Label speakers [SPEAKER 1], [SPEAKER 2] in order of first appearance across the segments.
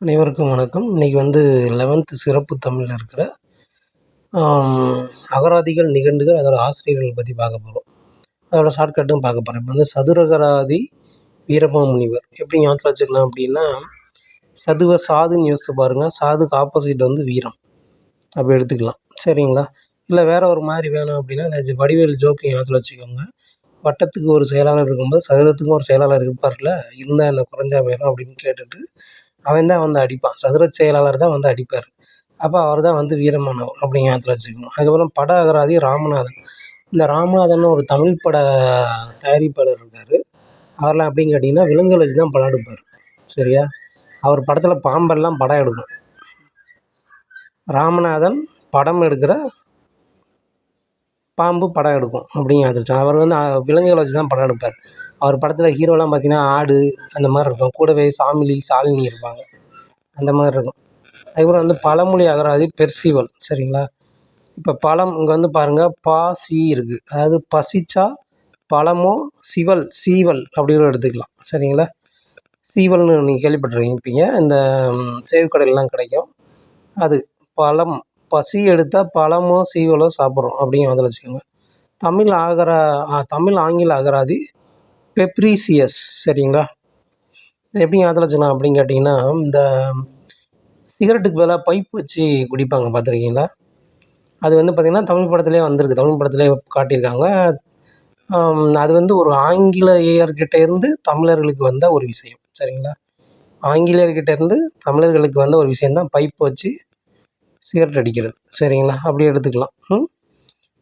[SPEAKER 1] அனைவருக்கும் வணக்கம். இன்றைக்கி வந்து லெவன்த்து சிறப்பு தமிழில் இருக்கிற அகராதிகள் நிகண்டுகள் அதோட ஆசிரியர்கள் பற்றி பார்க்க போகிறோம் அதோட ஷார்ட்கட்டும் பார்க்க போகிறோம் இப்போ வந்து சதுரகராதி வீரப்ப முனிவர் எப்படி ஞாபகத்தில் வச்சுக்கலாம் அப்படின்னா சதுவ சாதுன்னு யோசித்து பாருங்கள் சாதுக்கு ஆப்போசிட் வந்து வீரம். அப்படி எடுத்துக்கலாம். சரிங்களா? இல்லை வேறு ஒரு மாதிரி வேணும் அப்படின்னா இந்த வடிவேல் ஜோக்கு ஞாபகத்தில் வச்சுக்கோங்க. வட்டத்துக்கு ஒரு செயலாளர் இருக்கும்போது சதுரத்துக்கும் ஒரு செயலாளர் இருப்பார்ல இருந்தால் என்ன குறைஞ்சா போயிடும் அப்படின்னு கேட்டுட்டு அவன் தான் வந்து அடிப்பான். சதுர செயலாளர் தான் வந்து அடிப்பார். அப்போ அவர் தான் வந்து வீரமானவர் அப்படிங்கிற ஞாபகத்தில் வச்சுக்கணும் அதுக்கப்புறம் பட அகராதி ராமநாதன். இந்த ராமநாதன் ஒரு தமிழ் பட தயாரிப்பாளர் இருக்கார். அவர்லாம் அப்படின்னு கேட்டிங்கன்னா விலங்குகள் வச்சு தான் படம் எடுப்பார். சரியா? அவர் படத்தில் பாம்பெல்லாம் படம் எடுக்கும். ராமநாதன் படம் எடுக்கிற பாம்பு படம் எடுக்கும் அப்படிங்கிற அவர் வந்து விலங்குகளை வச்சு தான் படம் எடுப்பார். அவர் படத்தில் ஹீரோலாம் பார்த்தீங்கன்னா ஆடு அந்த மாதிரி இருக்கும். கூடவே சாமிலி சாலினி இருப்பாங்க. அந்த மாதிரி இருக்கும். அதுக்கப்புறம் வந்து பழமொழி அகராதி பெர்சிவல் சரிங்களா? இப்போ பழம் இங்கே வந்து பாருங்கள் பா சி இருக்குது அதாவது பசிச்சா பழமோ சிவல் சீவல் அப்படின்னு எடுத்துக்கலாம். சரிங்களா? சீவல்னு நீங்கள் கேள்விப்பட்டிருப்பீங்க இந்த சேவக்கடையிலாம் கிடைக்கும்? அது பழம் பசி எடுத்தால் பழமோ சீவலோ சாப்பிட்றோம் அப்படிங்கிற அதில் வச்சுக்கோங்க தமிழ் ஆகரா தமிழ் ஆங்கில அகராதி பெப்ரீசியஸ் சரிங்களா? எப்படி ஞாபகத்தில் அப்படின்னு கேட்டிங்கன்னா இந்த சிகரெட்டுக்கு பதிலாக பைப் வச்சு குடிப்பாங்க பார்த்துருக்கீங்களா? அது வந்து பார்த்திங்கன்னா தமிழ் படத்துலேயே வந்திருக்கு. தமிழ் படத்துலேயே காட்டியிருக்காங்க. அது வந்து ஒரு ஆங்கிலேயர்கிட்ட இருந்து தமிழர்களுக்கு வந்த ஒரு விஷயம் சரிங்களா? ஆங்கிலேயர்கிட்ட இருந்து தமிழர்களுக்கு வந்த ஒரு விஷயந்தான் பைப் வச்சு சிகரெட் அடிக்கிறது சரிங்களா? அப்படி எடுத்துக்கலாம்.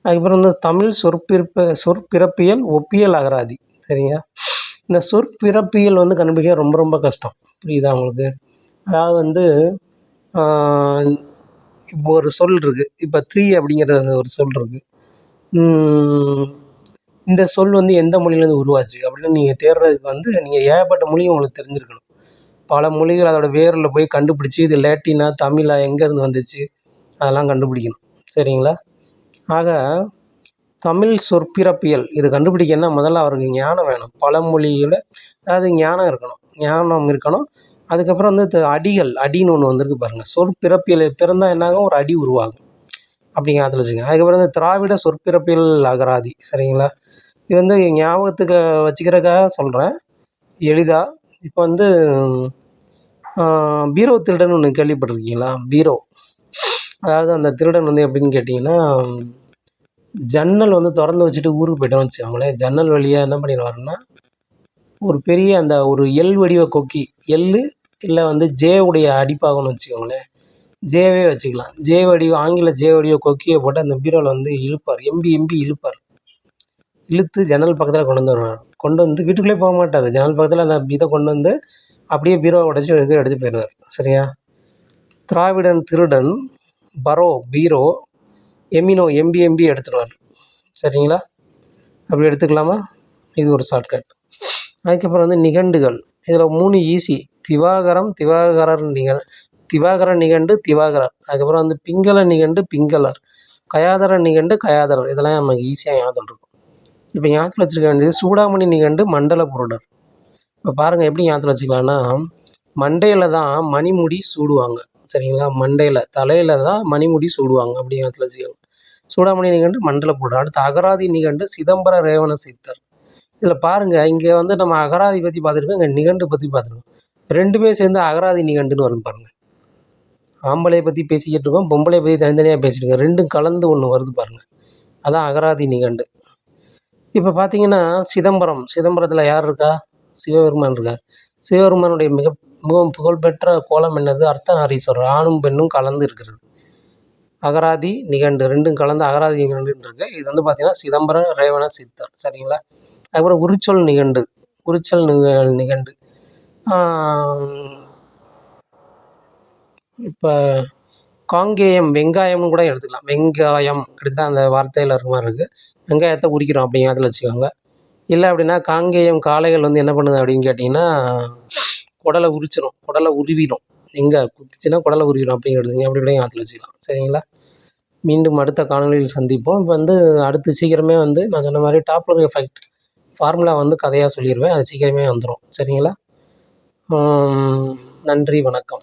[SPEAKER 1] அதுக்கப்புறம் வந்து தமிழ் சொற்பிறப்பு சொற்பிறப்பியல் ஒப்பியல் அகராதி. சரிங்க. இந்த சொற்பிறப்பியல் வந்து கண்டுபிடிக்க ரொம்ப ரொம்ப கஷ்டம். புரியுதா உங்களுக்கு? அதாவது வந்து இப்போ ஒரு சொல் இருக்குது இப்போ த்ரீ அப்படிங்கிற ஒரு சொல் இருக்குது இந்த சொல் வந்து எந்த மொழியிலேருந்து உருவாச்சு? அப்படின்னு நீங்கள் தேடுறதுக்கு வந்து நீங்கள் ஏகப்பட்ட மொழி உங்களுக்கு தெரிஞ்சிருக்கணும். பல மொழிகள் அதோட வேரில் போய் கண்டுபிடிச்சி இது லேட்டினா தமிழா எங்கேருந்து வந்துச்சு? அதெல்லாம் கண்டுபிடிக்கணும். சரிங்களா? ஆக தமிழ் சொற்பிறப்பியல். இது கண்டுபிடிக்கணும்னா முதல்ல அவருக்கு ஞானம் வேணும். பழமொழியில் அதாவது ஞானம் இருக்கணும். ஞானம் இருக்கணும். அதுக்கப்புறம் வந்து அடிகள் அடின்னு ஒன்று வந்திருக்கு பாருங்கள் சொற்பிறப்பியல் பிறந்தால் என்னாகும்? ஒரு அடி உருவாகும். அப்படிங்க அதில் வச்சுக்கோங்க. அதுக்கப்புறம் வந்து திராவிட சொற்பிறப்பியல் அகராதி. சரிங்களா? இது வந்து ஞாபகத்துக்கு வச்சுக்கிறதுக்காக சொல்கிறேன் எளிதாக இப்போ வந்து பீரோ திருடன் ஒன்று கேள்விப்பட்டிருக்கீங்களா? பீரோ. அதாவது அந்த திருடன் வந்து எப்படின்னு கேட்டிங்கன்னா ஜன்னல் வந்து திறந்து வச்சுட்டு ஊருக்கு போய்ட்டோம்னு வச்சுக்கோங்களேன். ஜன்னல் வழியாக என்ன பண்ணிடுவாருன்னா ஒரு பெரிய அந்த ஒரு எல் வடிவ கொக்கி எள்ளு இல்லை வந்து ஜே உடைய அடிப்பாகணும்னு வச்சுக்கோங்களேன். ஜேவே வச்சுக்கலாம். ஜே வடிவ ஆங்கில ஜே வடிவ கொக்கியை போட்டு அந்த பீரோவில் வந்து இழுப்பார். MP MP இழுப்பார். இழுத்து ஜன்னல் பக்கத்தில் கொண்டு வந்து வருவார். கொண்டு வந்து வீட்டுக்குள்ளே போக மாட்டார். ஜன்னல் பக்கத்தில் அந்த இதை கொண்டு வந்து அப்படியே பீரோவை உடச்சி எடுத்து எடுத்து போயிடுவார். சரியா? திராவிடன் திருடன் பரோ பீரோ எமினோ எம்பி எம்பி எடுத்துடுவார். சரிங்களா? அப்படி எடுத்துக்கலாமா? இது ஒரு ஷார்ட்கட் அதுக்கப்புறம் வந்து நிகண்டுகள். இதில் மூணு ஈஸி திவாகரம் திவாகரர் நிக திவாகர நிகண்டு திவாகரர். அதுக்கப்புறம் வந்து பிங்கள நிகண்டு பிங்களர். கயாதர நிகண்டு கயாதரர். இதெல்லாம் நமக்கு ஈஸியாக ஞாபகம் இருக்கும். இப்போ ஞாபகத்தில் வச்சுருக்க வேண்டியது சூடாமணி நிகண்டு மண்டல பொருடர். இப்போ பாருங்கள் எப்படி ஞாபகத்தில் வச்சுக்கலான்னா மண்டையில் தான் மணிமுடி சூடுவாங்க. சரிங்களா? மண்டையில் தலையில் தான் மணிமுடி சூடுவாங்க. அப்படி ஞாபகத்தில் வச்சுக்கோங்க. சூடாமணி நிகண்டு மண்டலப்பூடு அடுத்து அகராதி நிகண்டு சிதம்பர ரேவண சித்தர். இதில் பாருங்கள் இங்கே வந்து நம்ம அகராதி பற்றி பார்த்துருக்கோம் இங்கே நிகண்டு பற்றி பார்த்துருக்கோம் ரெண்டுமே சேர்ந்து அகராதி நிகண்டுன்னு வருது பாருங்கள் ஆம்பளையை பற்றி பேசிக்கிட்டு இருக்கோம் பொம்பளை பற்றி தனித்தனியாக பேசிட்டு இருக்கோம். ரெண்டும் கலந்து ஒன்று வருது பாருங்கள் அதான் அகராதி நிகண்டு இப்போ பார்த்தீங்கன்னா சிதம்பரம். சிதம்பரத்தில் யார் இருக்கா? சிவபெருமான் இருக்கார் சிவபெருமானுடைய மிக மிகவும் புகழ்பெற்ற கோலம் என்னது? அர்த்தநாரீஸ்வரர். ஆணும் பெண்ணும் கலந்து இருக்கிறது. அகராதி நிகண்டு ரெண்டும் கலந்து அகராதி நிகண்டுன்னு இது வந்து பார்த்திங்கன்னா சிதம்பரம் ரேவண சித்தர். சரிங்களா? அதுக்கப்புறம் உரிச்சொல் நிகண்டு. உரிச்சல் நிக நிகண்டு. இப்போ காங்கேயம் வெங்காயம்னு கூட எடுத்துக்கலாம். வெங்காயம் அப்படிதான் அந்த வார்த்தையில் இருக்க மாதிரி இருக்குது வெங்காயத்தை உரிக்கிறோம் அப்படிங்கிற அதில் வச்சுக்கோங்க. இல்லை அப்படின்னா காங்கேயம் காளைகள் வந்து என்ன பண்ணுது அப்படின்னு கேட்டிங்கன்னா குடலை உரிச்சிடும் குடலை உருவிடும் எங்கே குத்துச்சுன்னா குடலை உருவிடும் அப்படிங்கிறது அப்படி கூட ஆற்றுல வச்சுக்கலாம். சரிங்களா? மீண்டும் அடுத்த காணொலியில் சந்திப்போம். இப்போ வந்து அடுத்து சீக்கிரமே வந்து நான் சொன்ன மாதிரி டாப்லர் எஃபெக்ட் ஃபார்முலா வந்து கதையாக சொல்லிடுவேன் அது சீக்கிரமே வந்துடும் சரிங்களா? நன்றி வணக்கம்.